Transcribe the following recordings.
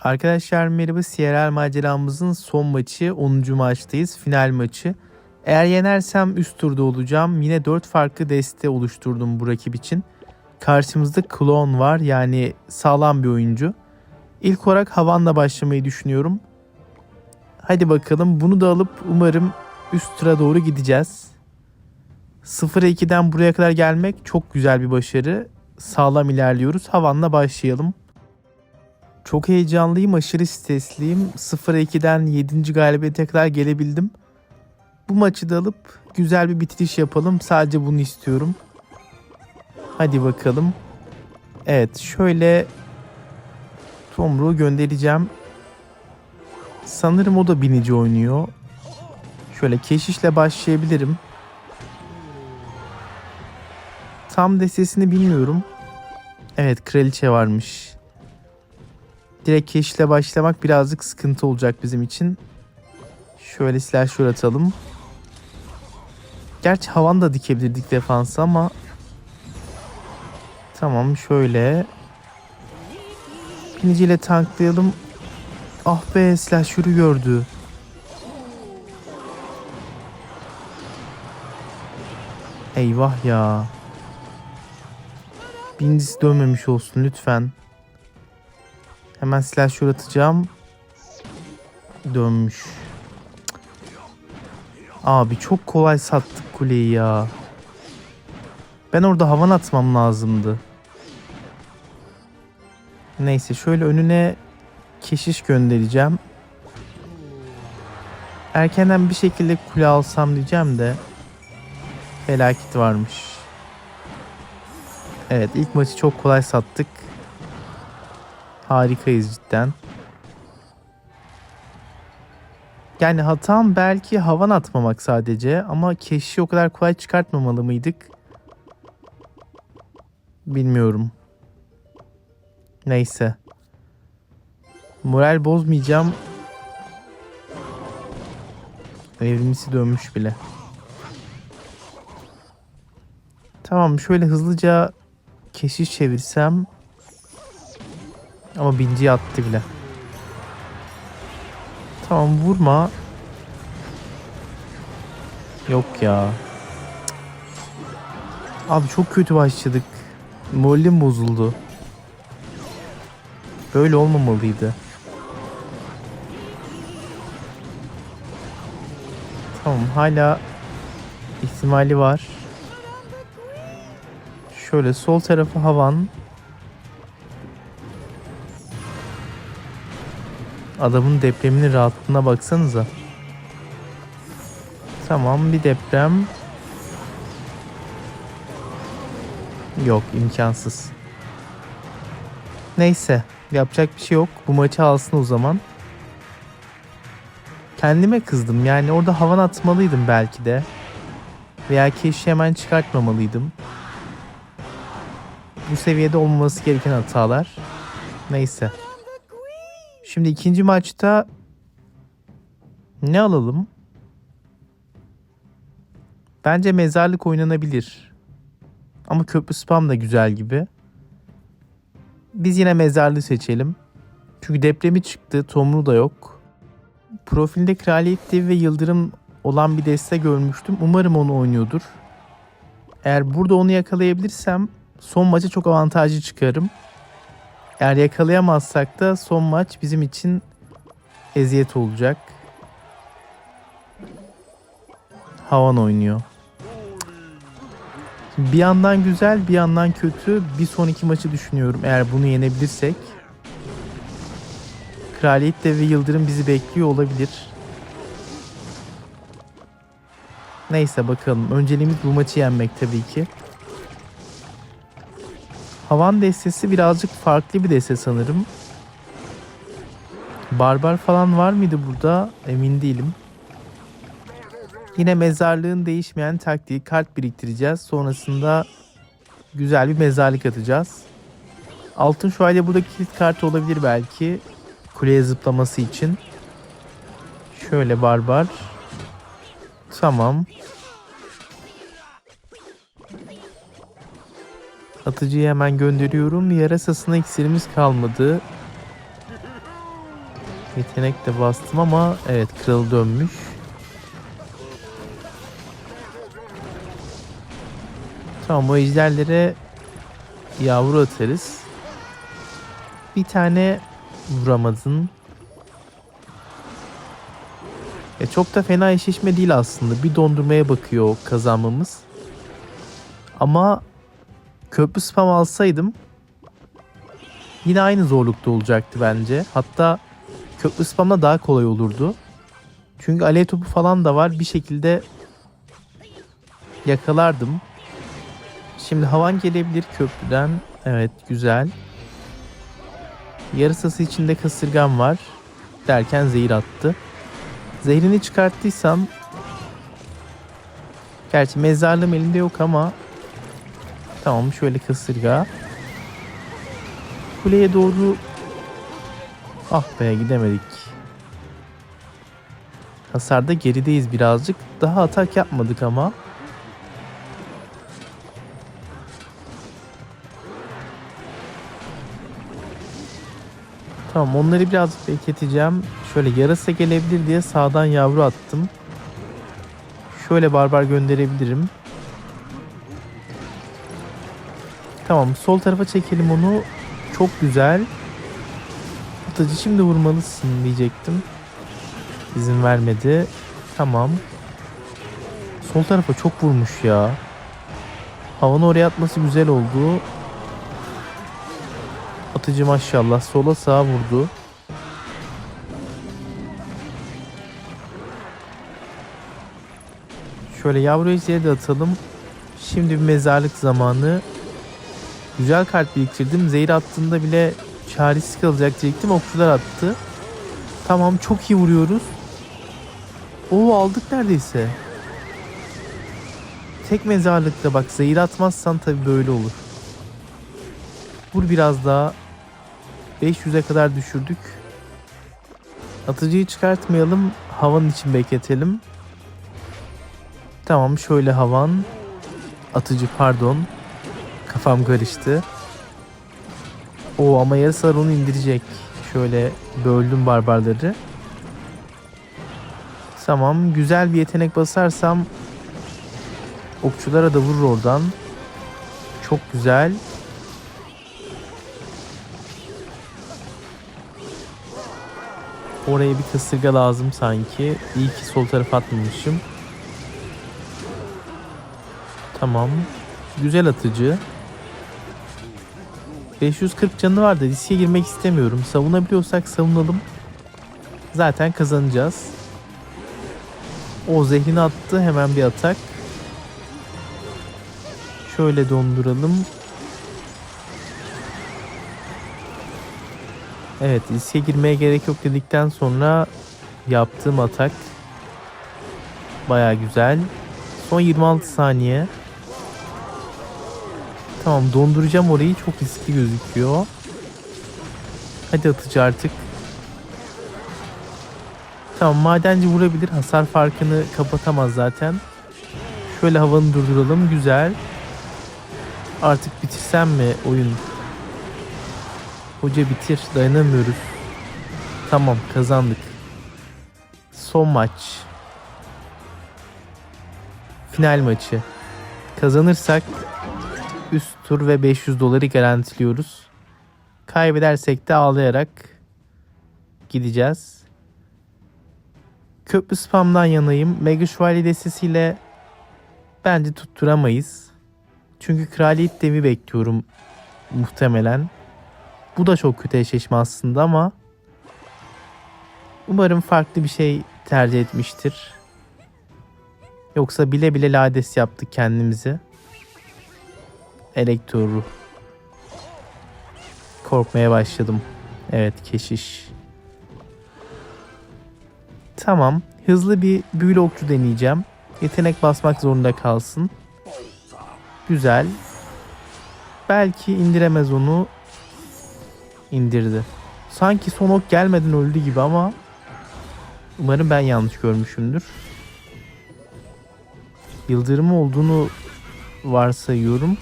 Arkadaşlar merhaba CRL maceramızın son maçı 10. maçtayız final maçı. Eğer yenersem üst turda olacağım. Yine 4 farklı deste oluşturdum bu rakip için. Karşımızda klon var yani sağlam bir oyuncu. İlk olarak Havan'la başlamayı düşünüyorum. Hadi bakalım bunu da alıp umarım üst tura doğru gideceğiz. 0-2'den buraya kadar gelmek çok güzel bir başarı. Sağlam ilerliyoruz. Havan'la başlayalım. Çok heyecanlıyım, aşırı stresliyim. 0-2'den 7. galibiyete kadar gelebildim. Bu maçı da alıp güzel bir bitiriş yapalım. Sadece bunu istiyorum. Hadi bakalım. Evet, şöyle Tomruğu göndereceğim. Sanırım o da binici oynuyor. Şöyle keşişle başlayabilirim. Tam destesini bilmiyorum. Evet, kraliçe varmış direkt keşle başlamak birazcık sıkıntı olacak bizim için. Şöyle silahşör atalım. Gerçi havan da dikebilirdik defansa ama Tamam şöyle Biniciyle tanklayalım. Ah be silahşörü gördü. Eyvah ya. Binicisi dönmemiş olsun lütfen. Hemen silahşör atacağım. Dönmüş. Abi çok kolay sattık kuleyi ya. Ben orada havan atmam lazımdı. Neyse şöyle önüne keşiş göndereceğim. Erkenden bir şekilde kule alsam diyeceğim de felaket varmış. Evet ilk maçı çok kolay sattık. Harikayız cidden. Yani hatam belki havan atmamak sadece ama keşi o kadar kolay çıkartmamalı mıydık? Bilmiyorum. Neyse. Moral bozmayacağım. Evrimlisi dönmüş bile. Tamam şöyle hızlıca keşiş çevirsem ama binci attı bile. Tamam vurma. Yok ya. Abi çok kötü başladık. Moralim bozuldu. Böyle olmamalıydı. Tamam hala ihtimali var. Şöyle sol tarafı havan. Adamın depreminin rahatlığına baksanıza. Tamam bir deprem. Yok imkansız. Neyse yapacak bir şey yok. Bu maçı alsın o zaman. Kendime kızdım yani orada havan atmalıydım belki de. Veya keşke hemen çıkartmamalıydım. Bu seviyede olmaması gereken hatalar. Neyse. Şimdi ikinci maçta ne alalım? Bence mezarlık oynanabilir. Ama köprü spam da güzel gibi. Biz yine mezarlığı seçelim. Çünkü depremi çıktı. Tomru da yok. Profilde kraliyet devi ve yıldırım olan bir deste görmüştüm. Umarım onu oynuyordur. Eğer burada onu yakalayabilirsem son maça çok avantajlı çıkarım. Eğer yakalayamazsak da son maç bizim için eziyet olacak. Havan oynuyor. Bir yandan güzel bir yandan kötü. Bir sonraki maçı düşünüyorum eğer bunu yenebilirsek. Kraliyet Devi Yıldırım bizi bekliyor olabilir. Neyse bakalım. Önceliğimiz bu maçı yenmek tabii ki. Havan destesi birazcık farklı bir deste sanırım. Barbar falan var mıydı burada? Emin değilim. Yine mezarlığın değişmeyen taktiği kart biriktireceğiz. Sonrasında güzel bir mezarlık atacağız. Altın şövalye burada kilit kartı olabilir belki. Kuleye zıplaması için. Şöyle barbar. Tamam. Atıcıyı hemen gönderiyorum. Yarasasına iksirimiz kalmadı. Yetenek de bastım ama evet kral dönmüş. Tamam bu ejderlere yavru atarız. Bir tane vuramadın. E çok da fena eşleşme değil aslında. Bir dondurmaya bakıyor kazanmamız. Ama köprü spam alsaydım yine aynı zorlukta olacaktı bence. Hatta köprü spamla daha kolay olurdu. Çünkü alev topu falan da var. Bir şekilde yakalardım. Şimdi havan gelebilir köprüden. Evet güzel. Yarısası içinde kasırgan var. Derken zehir attı. Zehrini çıkarttıysam Gerçi mezarlığım elinde yok ama Tamam şöyle kasırga Kuleye doğru Ah be gidemedik Hasarda gerideyiz birazcık Daha atak yapmadık ama Tamam onları birazcık bekleteceğim. Şöyle yarasa gelebilir diye sağdan yavru attım. Şöyle barbar gönderebilirim. Tamam sol tarafa çekelim onu. Çok güzel. Atıcı şimdi vurmalısın diyecektim. İzin vermedi. Tamam. Sol tarafa çok vurmuş ya. Havanı oraya atması güzel oldu. Atıcı maşallah sola sağa vurdu. Şöyle yavru de atalım. Şimdi bir mezarlık zamanı. Güzel kart biriktirdim. Zehir attığında bile çaresiz kalacak diyecektim. Okçular attı. Tamam çok iyi vuruyoruz. Oo aldık neredeyse. Tek mezarlıkta bak zehir atmazsan tabii böyle olur. Vur biraz daha. 500'e kadar düşürdük. Atıcıyı çıkartmayalım. Havanın için bekletelim. Tamam şöyle havan. Atıcı pardon. Kafam karıştı. O ama yarısalar onu indirecek. Şöyle böldüm barbarları. Tamam güzel bir yetenek basarsam okçulara da vurur oradan. Çok güzel. Oraya bir kasırga lazım sanki. İyi ki sol tarafa atmamışım. Tamam. Güzel atıcı. 540 canı var da riske girmek istemiyorum. Savunabiliyorsak savunalım. Zaten kazanacağız. O zehrini attı. Hemen bir atak. Şöyle donduralım. Evet riske girmeye gerek yok dedikten sonra yaptığım atak baya güzel. Son 26 saniye. Tamam donduracağım orayı çok riskli gözüküyor. Hadi atıcı artık. Tamam madenci vurabilir. Hasar farkını kapatamaz zaten. Şöyle havanı durduralım. Güzel. Artık bitirsem mi oyun? Hoca bitir. Dayanamıyoruz. Tamam kazandık. Son maç. Final maçı. Kazanırsak tur ve 500 doları garantiliyoruz. Kaybedersek de ağlayarak gideceğiz. Köprü spamdan yanayım. Mega Şövalye destesiyle bence tutturamayız. Çünkü kraliyet devi bekliyorum muhtemelen. Bu da çok kötü eşleşme aslında ama umarım farklı bir şey tercih etmiştir. Yoksa bile bile lades yaptık kendimizi. Elektro. Korkmaya başladım. Evet keşiş. Tamam. Hızlı bir büyülü okçu deneyeceğim. Yetenek basmak zorunda kalsın. Güzel. Belki indiremez onu. İndirdi. Sanki son ok gelmeden öldü gibi ama umarım ben yanlış görmüşümdür. Yıldırım olduğunu varsayıyorum.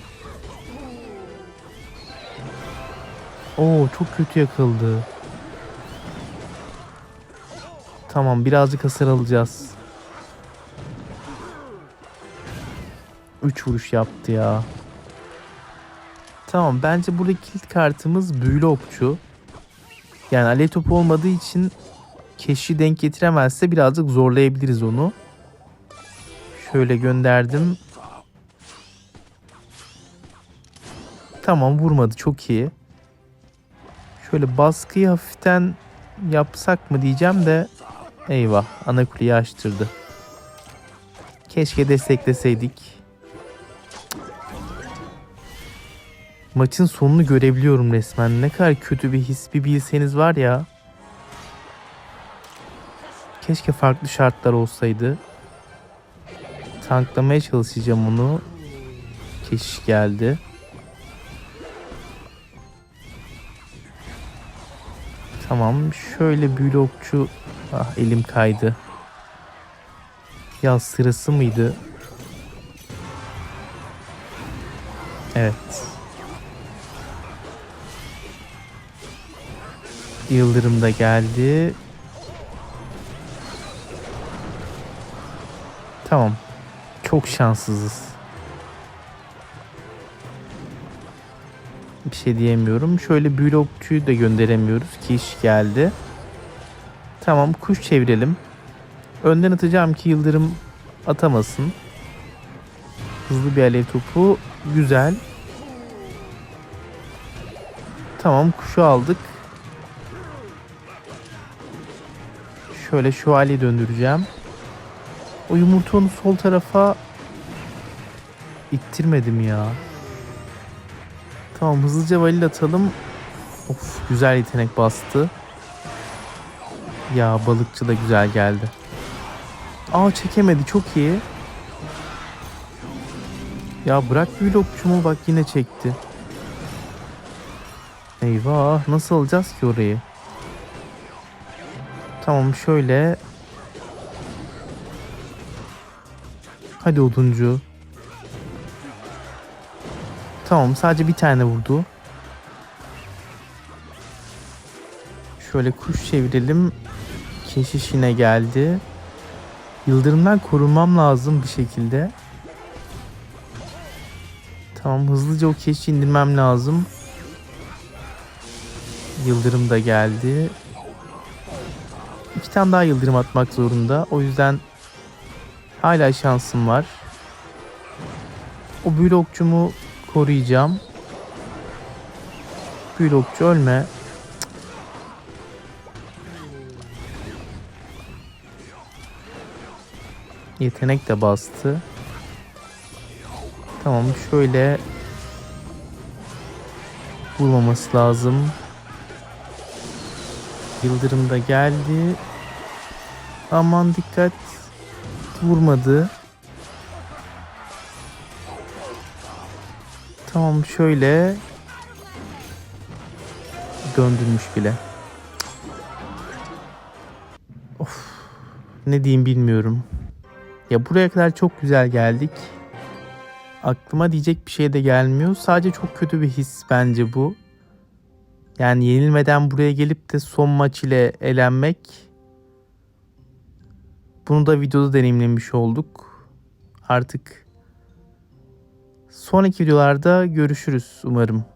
Oo çok kötü yakıldı. Tamam birazcık hasar alacağız. 3 vuruş yaptı ya. Tamam bence buradaki kilit kartımız büyülü okçu. Yani alev topu olmadığı için keşi denk getiremezse birazcık zorlayabiliriz onu. Şöyle gönderdim. Tamam vurmadı çok iyi. Şöyle baskıyı hafiften yapsak mı diyeceğim de eyvah ana kuleyi açtırdı. Keşke destekleseydik. Maçın sonunu görebiliyorum resmen. Ne kadar kötü bir his bir bilseniz var ya. Keşke farklı şartlar olsaydı. Tanklamaya çalışacağım onu. Keşiş geldi. Tamam şöyle büyülü okçu. Ah elim kaydı. Ya sırası mıydı? Evet. Yıldırım da geldi. Tamam. Çok şanssızız. Bir şey diyemiyorum. Şöyle büyülü okçuyu da gönderemiyoruz ki iş geldi. Tamam kuş çevirelim. Önden atacağım ki yıldırım atamasın. Hızlı bir alev topu. Güzel. Tamam kuşu aldık. Şöyle şövalye döndüreceğim. O yumurta onu sol tarafa ittirmedim ya. Tamam hızlıca valil atalım. Of güzel yetenek bastı. Ya balıkçı da güzel geldi. Aa çekemedi çok iyi. Ya bırak büyülü okçumu bak yine çekti. Eyvah nasıl alacağız ki orayı? Tamam şöyle. Hadi oduncu. Tamam sadece bir tane vurdu. Şöyle kuş çevirelim. Keşiş yine geldi. Yıldırımdan korunmam lazım bir şekilde. Tamam hızlıca o keşi indirmem lazım. Yıldırım da geldi. İki tane daha yıldırım atmak zorunda. O yüzden hala şansım var. O büyülü okçumu koruyacağım. Büyülü okçu ölme. Yetenek de bastı. Tamam şöyle vurmaması lazım. Yıldırım da geldi. Aman dikkat. Vurmadı. Tamam şöyle döndürmüş bile. Of. Ne diyeyim bilmiyorum. Ya buraya kadar çok güzel geldik. Aklıma diyecek bir şey de gelmiyor. Sadece çok kötü bir his bence bu. Yani yenilmeden buraya gelip de son maç ile elenmek. Bunu da videoda deneyimlemiş olduk. Artık sonraki videolarda görüşürüz umarım.